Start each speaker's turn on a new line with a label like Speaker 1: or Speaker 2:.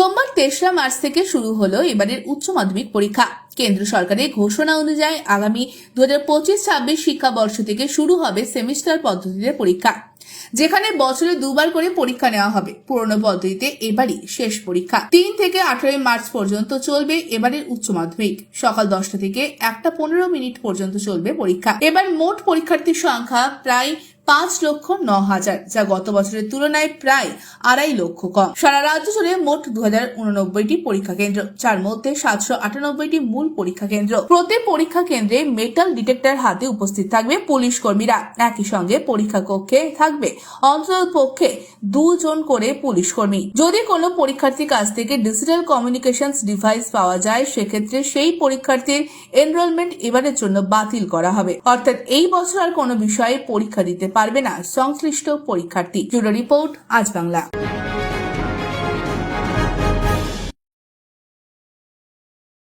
Speaker 1: সোমবার তেসরা মার্চ থেকে শুরু হলো এবারের উচ্চ মাধ্যমিক পরীক্ষা। কেন্দ্র সরকারের ঘোষণা অনুযায়ী আগামী দু হাজার পঁচিশ ছাব্বিশ শিক্ষাবর্ষ থেকে শুরু হবে সেমিস্টার পদ্ধতিতে পরীক্ষা, যেখানে বছরে দুবার করে পরীক্ষা নেওয়া হবে। পুরনো পদ্ধতিতে এবারই শেষ পরীক্ষা। তিন থেকে আঠারোই মার্চ পর্যন্ত চলবে এবারের উচ্চ মাধ্যমিক। সকাল দশটা থেকে একটা পনেরো মিনিট পর্যন্ত চলবে পরীক্ষা। এবার মোট পরীক্ষার্থীর সংখ্যা প্রায় পাঁচ লক্ষ ন হাজার, যা গত বছরের তুলনায় প্রায় আড়াই লক্ষ কম। সারা রাজ্য জুড়ে মোট দু হাজার উননব্বইটি পরীক্ষা কেন্দ্র, যার মধ্যে সাতশো আটানব্বইটি মূল পরীক্ষা কেন্দ্র। প্রতি পরীক্ষা কেন্দ্রে মেটাল ডিটেক্টর হাতে উপস্থিত থাকবে পুলিশ কর্মীরা একই সঙ্গে পরীক্ষা কক্ষে থাকবে অন্তত পক্ষে দুজন করে পুলিশ কর্মী যদি কোনো পরীক্ষার্থীর কাছ থেকে ডিজিটাল কমিউনিকেশনস ডিভাইস পাওয়া যায়, সেক্ষেত্রে সেই পরীক্ষার্থীর এনরোলমেন্ট এবারের জন্য বাতিল করা হবে। অর্থাৎ এই বছর আর কোনো বিষয়ে পরীক্ষা দিতে পারবে না সংশ্লিষ্ট পরীক্ষার্থী। ব্যুরো রিপোর্ট আজ বাংলা।